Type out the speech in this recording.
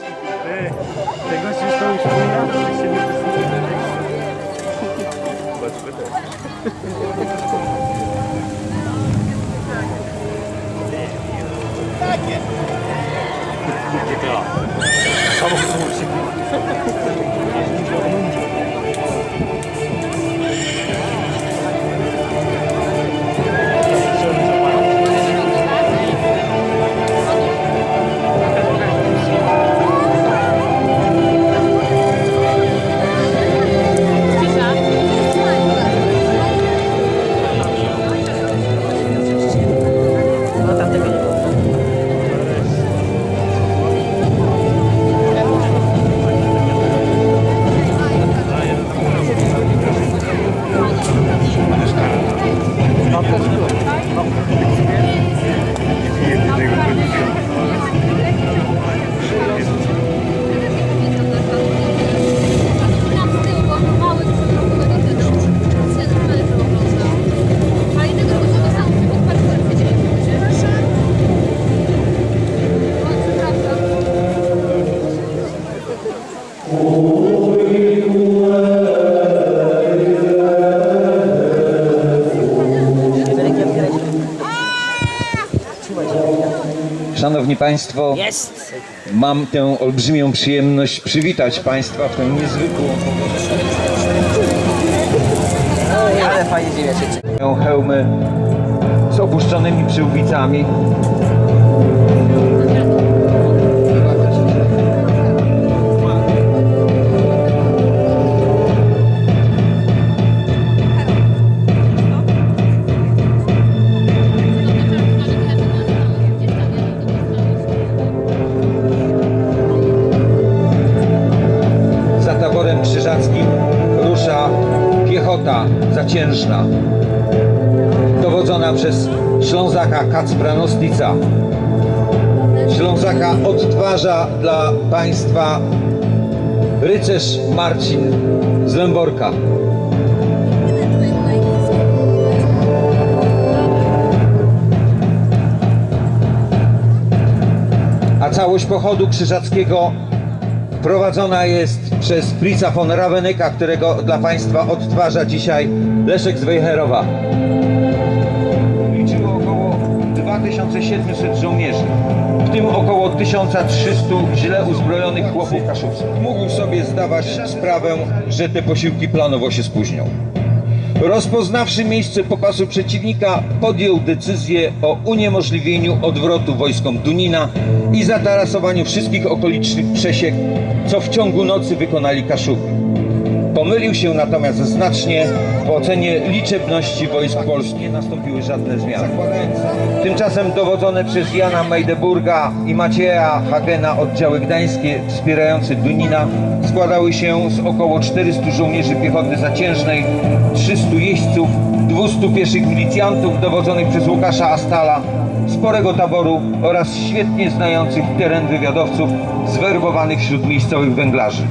네, tego się to już nie da, to się nie Zobaczmy też. Takie! Samochód się Szanowni Państwo, Jest! mam tę olbrzymią przyjemność przywitać Państwa w tę niezwykłą Oj, ale fajnie dziewięć. Mają hełmy z opuszczonymi przyłbicami. Zaciężna, dowodzona przez Ślązaka Kacpra Nostlica. Ślązaka odtwarza dla Państwa rycerz Marcin z Lęborka. A całość pochodu krzyżackiego prowadzona jest przez Fritza von Ravenecka, którego dla Państwa odtwarza dzisiaj Leszek z Wejherowa. Liczyło około 2700 żołnierzy, w tym około 1300 źle uzbrojonych chłopów kaszubskich. Mógł sobie zdawać sprawę, że te posiłki planowo się spóźnią. Rozpoznawszy miejsce popasu przeciwnika, podjął decyzję o uniemożliwieniu odwrotu wojskom Dunina i zatarasowaniu wszystkich okolicznych przesiek, co w ciągu nocy wykonali Kaszuby. Pomylił się natomiast znacznie w ocenie liczebności wojsk polskich. Nie nastąpiły żadne zmiany. Tymczasem dowodzone przez Jana Mejdeburga i Macieja Hagena oddziały gdańskie wspierające Dunina składały się z około 400 żołnierzy piechoty zaciężnej, 300 jeźdźców, 200 pieszych milicjantów dowodzonych przez Łukasza Astala, sporego taboru oraz świetnie znających teren wywiadowców zwerbowanych wśród miejscowych węglarzy.